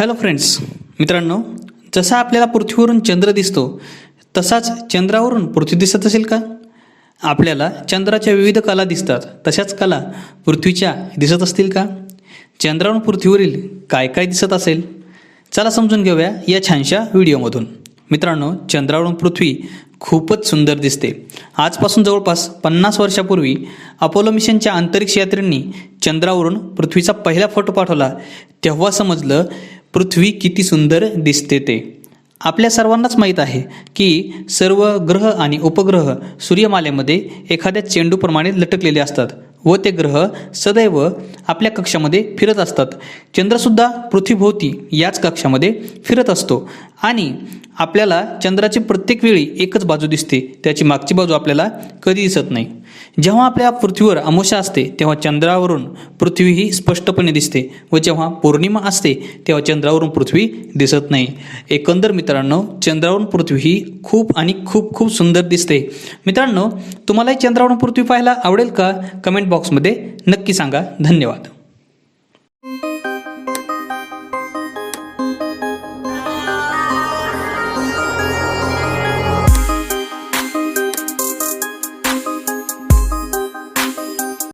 Hello friends मित्रांनो जसा आपल्याला पृथ्वीवरून चंद्र दिसतो तसाच चंद्रावरून पृथ्वी दिसत असेल का? आपल्याला चंद्राच्या विविध कला दिसतात तशाच कला पृथ्वीच्या दिसत असतील का? चंद्रावरून पृथ्वीवरील काय काय दिसत असेल? चला समजून घेऊया या छानशा व्हिडिओमधून. मित्रांनो चंद्रावरून पृथ्वी खूपच सुंदर दिसते. आजपासून जवळपास पन्नास वर्षापूर्वी अपोलो मिशनच्या अंतरिक्ष यात्रेंनी चंद्रावरून पृथ्वीचा पहिला फोटो पाठवला. तेव्हा समजलं पृथ्वी किती सुंदर दिसते ते. आपल्या सर्वांनाच माहीत आहे की सर्व ग्रह आणि उपग्रह सूर्यमालेमध्ये एखाद्या चेंडूप्रमाणे लटकलेले असतात व ते ग्रह सदैव आपल्या कक्षामध्ये फिरत असतात. चंद्रसुद्धा पृथ्वीभोवती याच कक्षामध्ये फिरत असतो आणि आपल्याला चंद्राची प्रत्येक वेळी एकच बाजू दिसते. त्याची मागची बाजू आपल्याला कधी दिसत नाही. जेव्हा आपल्या पृथ्वीवर अमावस्या असते तेव्हा चंद्रावरून पृथ्वी ही स्पष्टपणे दिसते व जेव्हा पौर्णिमा असते तेव्हा चंद्रावरून पृथ्वी दिसत नाही. एकंदर मित्रांनो चंद्रावरून पृथ्वी ही खूप आणि खूप खूप सुंदर दिसते. मित्रांनो तुम्हालाही चंद्रावरून पृथ्वी पाहायला आवडेल का? कमेंट बॉक्समध्ये नक्की सांगा. धन्यवाद.